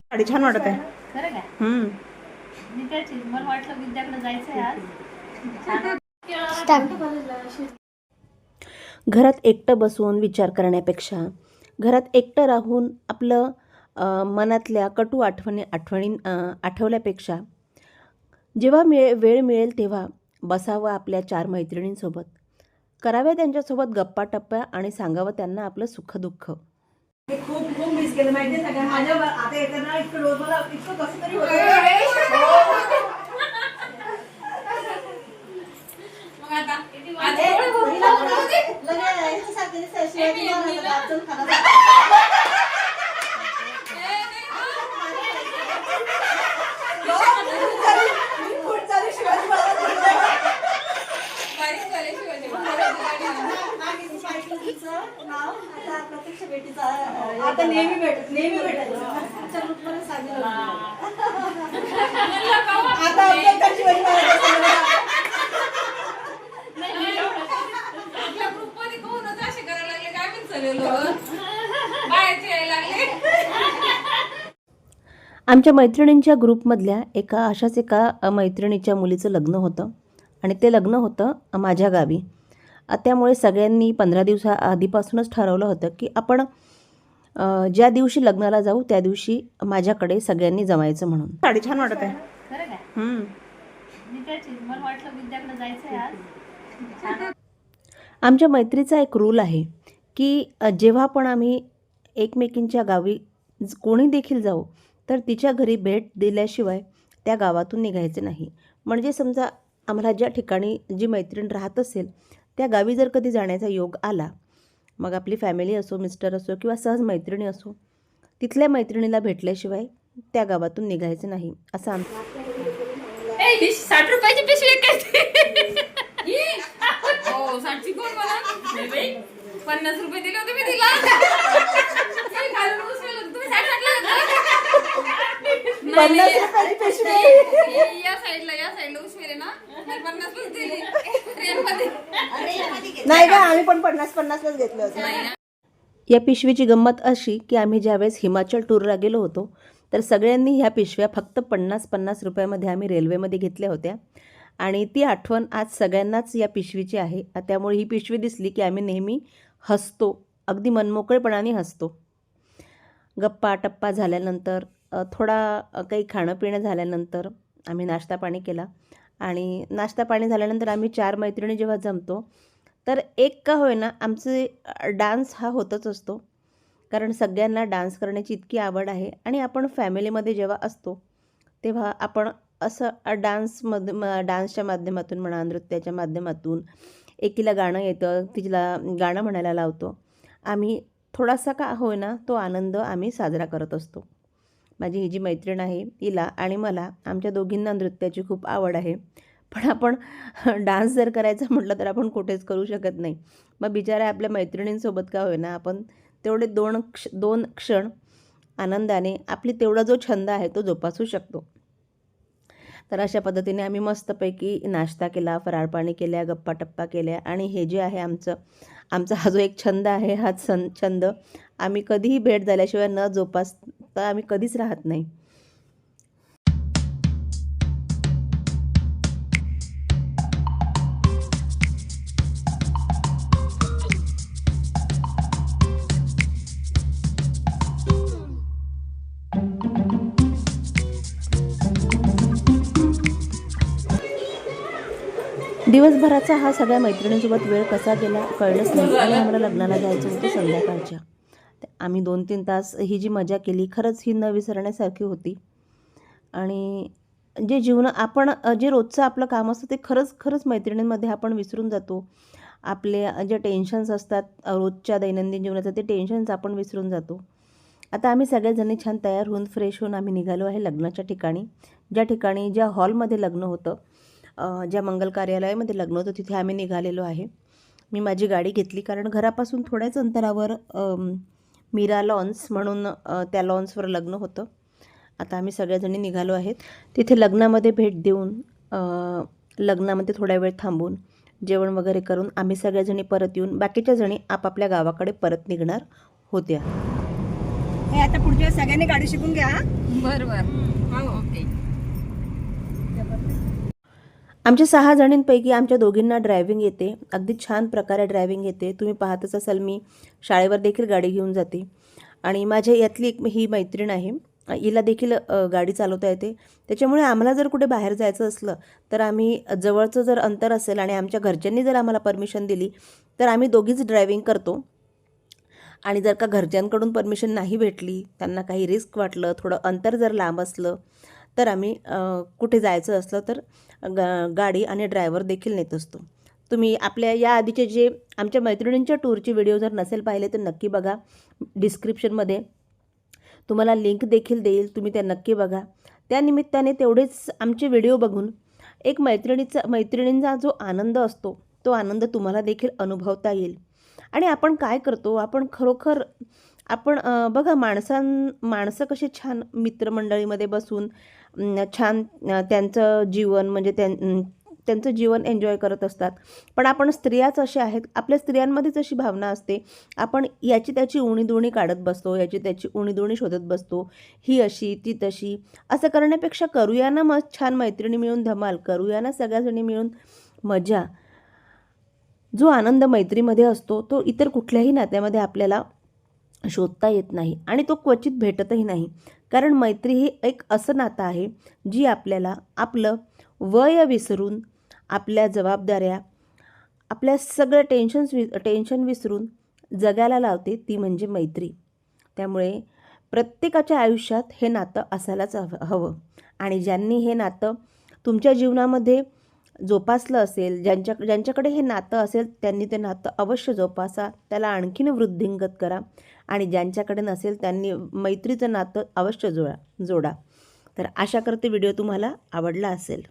साडी छान वाटत आहे. खरं काय? हम्म. मी त्याची मला वाटलं विद्याकडे जायचंय आज. घरात एकटं बसून विचार करण्यापेक्षा घरात एकटं राहून आपलं अ, मनातल्या कटू आठवणी आठवणी अ, आठवल्यापेक्षा जेव्हा मिळे वेळ मिळेल तेव्हा बसावं आपल्या चार मैत्रिणींसोबत. कराव्या त्यांच्यासोबत गप्पा टप्प्या आणि सांगावं त्यांना आपलं सुखदुःख खूप खूप मिस केलं माहितीये सगळ्या माझ्या आता येताना इतकं रोज मला इतकं कसं तरी होतं आता ग्रुपमध्ये आमच्या मैत्रिणींच्या ग्रुपमधल्या एका अशाच एका मैत्रिणीच्या मुलीचं लग्न होतं. आणि ते लग्न होतं माझ्या गावी. त्यामुळे सगळ्यांनी पंधरा दिवसा आधीपासूनच ठरवलं होतं की आपण अ, ज्या दिवशी लग्नाला जाऊ त्या दिवशी माझ्याकडे सगळ्यांनी जमायचं म्हणून. साडी छान वाटत आहे. आमच्या मैत्रीचा एक रूल आहे की जेव्हा पण आम्ही एकमेकींच्या गावी कोणी देखील जाऊ तर तिच्या घरी भेट दिल्याशिवाय त्या गावातून निघायचं नाही. म्हणजे समजा आम्हाला ज्या ठिकाणी जी मैत्रीण राहत असेल त्या गावी जर कधी जाण्याचा योग आला मग आपली फॅमिली असो मिस्टर असो किंवा सहज मैत्रिणी असो तिथल्या मैत्रिणीला भेटल्याशिवाय त्या गावातून निघायचं नाही असं आम ए, ही साठ रुपयाची पिशवी. पन्नास रुपये दिले होते मी तिला. या साईडला या साईडला उशवेरे ना? मी पन्नास रुपये दिले. ट्रेन मध्ये नाही का? आम्ही पण पन्नास पन्नासलाच घेतले होते. या पिशवीची गंमत अशी की आम्ही ज्यावेळेस हिमाचल टूरला गेलो होतो तर सगळ्यांनी ह्या पिशव्या फक्त पन्नास पन्नास रुपयामध्ये आम्ही रेल्वेमध्ये घेतल्या होत्या. आणि ती आठवण आज सगळ्यांनाच या पिशवीची आहे. आ- त्यामुळे ही पिशवी दिसली की आम्ही नेहमी हसतो. अगदी मनमोकळेपणाने हसतो. गप्पा टप्पा झाल्यानंतर थोडा काही खाणं पिणं झाल्यानंतर आम्ही नाश्ता पाणी केला. आणि नाश्ता पाणी झाल्यानंतर आम्ही चार मैत्रिणी जेव्हा जमतो तर एक का होईना आमचे डान्स हा होतच असतो. कारण सगळ्यांना डान्स करण्याची इतकी आवड आहे आणि आपण फॅमिलीमध्ये जेव्हा असतो तेव्हा आपण असं डान्समध्ये म डान्सच्या माध्यमातून म्हणा नृत्याच्या माध्यमातून एकीला गाणं येतं तिला गाणं म्हणायला लावतो. आम्ही थोडासा का होईना तो आनंद आम्ही साजरा करत असतो. माझी ही जी मैत्रीण आहे तिला आणि मला आमच्या दोघींना नृत्याची खूप आवड आहे. पण आपण डान्स जर करायचा म्हटलं तर आपण कुठेच करू शकत नाही. मग बिचारा आपल्या मैत्रिणींसोबत का होईना आपण तेवढे दोन क्ष दोन क्षण आनंदाने आपली तेवढा जो छंद आहे तो जोपासू शकतो. तर अशा पद्धतीने आम्ही मस्तपैकी नाश्ता केला फराळ पाणी केल्या गप्पा टप्पा केल्या आणि हे जे आहे आमचं आमचा हा जो एक छंद आहे हा छं छंद आम्ही कधीही भेट झाल्याशिवाय न जोपास तर आम्ही कधीच राहत नाही. दिवसभराचा हा सगळ्या मैत्रिणींसोबत वेळ कसा गेला कळलंच नाही आणि आम्हाला लग्नाला जायचं होतं संध्याकाळच्या. आम्ही दोन तीन तास ही जी मजा केली खरंच ही न विसरण्यासारखी होती. आणि जे जीवन आपण जे रोजचं आपलं काम असतं ते खरंच खरंच मैत्रिणींमध्ये आपण विसरून जातो. आपले जे टेन्शन्स असतात रोजच्या दैनंदिन जीवनाचं ते टेन्शन्स आपण विसरून जातो. आता आम्ही सगळेजणी छान तयार होऊन फ्रेश होऊन आम्ही निघालो आहे लग्नाच्या ठिकाणी. ज्या ठिकाणी ज्या हॉलमध्ये लग्न होतं ज्या मंगल कार्यालयामध्ये लग्न होतं तिथे आम्ही निघालेलो आहे. मी माझी गाडी घेतली कारण घरापासून थोड्याच अंतरावर मीरा लॉन्स म्हणून त्या लॉन्सवर लग्न होतं. आता आम्ही सगळ्याजणी निघालो आहेत. तिथे लग्नामध्ये भेट देऊन लग्नामध्ये थोडा वेळ थांबून जेवण वगैरे करून आम्ही सगळ्याजणी परत येऊन बाकीच्या जणी आपापल्या गावाकडे परत निघणार होत्या. हे आता पुढच्या सगळ्यांनी गाडी शिकून घ्या हा? बर बर. ओके. आमच्या सहा जणींपैकी आमच्या दोघींना ड्रायव्हिंग येते. अगदी छान प्रकारे ड्रायव्हिंग येते. तुम्ही पाहतच असाल मी शाळेवर देखील गाडी घेऊन जाते. आणि माझ्या यातली एक ही मैत्रीण आहे. हिला देखील गाडी चालवता येते. त्याच्यामुळे आम्हाला जर कुठे बाहेर जायचं असलं तर आम्ही जवळचं जर अंतर असेल आणि आमच्या घरच्यांनी जर आम्हाला परमिशन दिली तर आम्ही दोघीच ड्रायव्हिंग करतो. आणि जर का घरच्यांकडून परमिशन नाही भेटली त्यांना काही रिस्क वाटलं थोडं अंतर जर लांब असलं तर आम्ही कुठे जायचं असलं तर गा गाडी आणि ड्रायव्हर देखील नेत असतो. तुम्ही आपल्या या आधीचे जे आमच्या मैत्रिणींच्या टूरचे व्हिडिओ जर नसेल पाहिले तर नक्की बघा. डिस्क्रिप्शनमध्ये तुम्हाला लिंक देखील देईल तुम्ही त्या नक्की बघा. त्या निमित्ताने तेवढेच आमचे व्हिडिओ बघून एक मैत्रिणीचा मैत्रिणींचा जो आनंद असतो तो आनंद तुम्हाला देखील अनुभवता येईल. आणि आपण काय करतो आपण खरोखर आपण बघा माणसां माणसं कशी छान मित्रमंडळीमध्ये बसून छान त्यांचं जीवन म्हणजे त्यां त्यांचं जीवन एन्जॉय करत असतात. पण आपण स्त्रियाच अशा आहेत आपल्या स्त्रियांमध्येच अशी भावना असते आपण याची त्याची उणीदुणी काढत बसतो याची त्याची उणीदुणी शोधत बसतो ही अशी ती तशी असं करण्यापेक्षा करूया ना मग छान मैत्रिणी मिळून धमाल करूया ना सगळ्याजणी मिळून मजा. जो आनंद मैत्रीमध्ये असतो तो इतर कुठल्याही नात्यामध्ये आपल्याला शोधता येत नाही आणि तो क्वचित भेटतही नाही. कारण मैत्री ही एक असं नातं आहे जी आपल्याला आपलं वय विसरून आपल्या जबाबदाऱ्या आपल्या सगळं टेन्शन्स वि टेन्शन विसरून जगायला लावते ती म्हणजे मैत्री. त्यामुळे प्रत्येकाच्या आयुष्यात हे नातं असायलाच हवं हवं. आणि ज्यांनी हे नातं तुमच्या जीवनामध्ये जोपासलं असेल ज्यांच्या ज्यांच्याकडे हे नातं असेल त्यांनी ते नातं अवश्य जोपासा त्याला आणखीन वृद्धिंगत करा आणि ज्यांच्याकडे नसेल त्यांनी मैत्रीचं नातं अवश्य जोडा जोडा. तर आशा करते व्हिडिओ तुम्हाला आवडला असेल.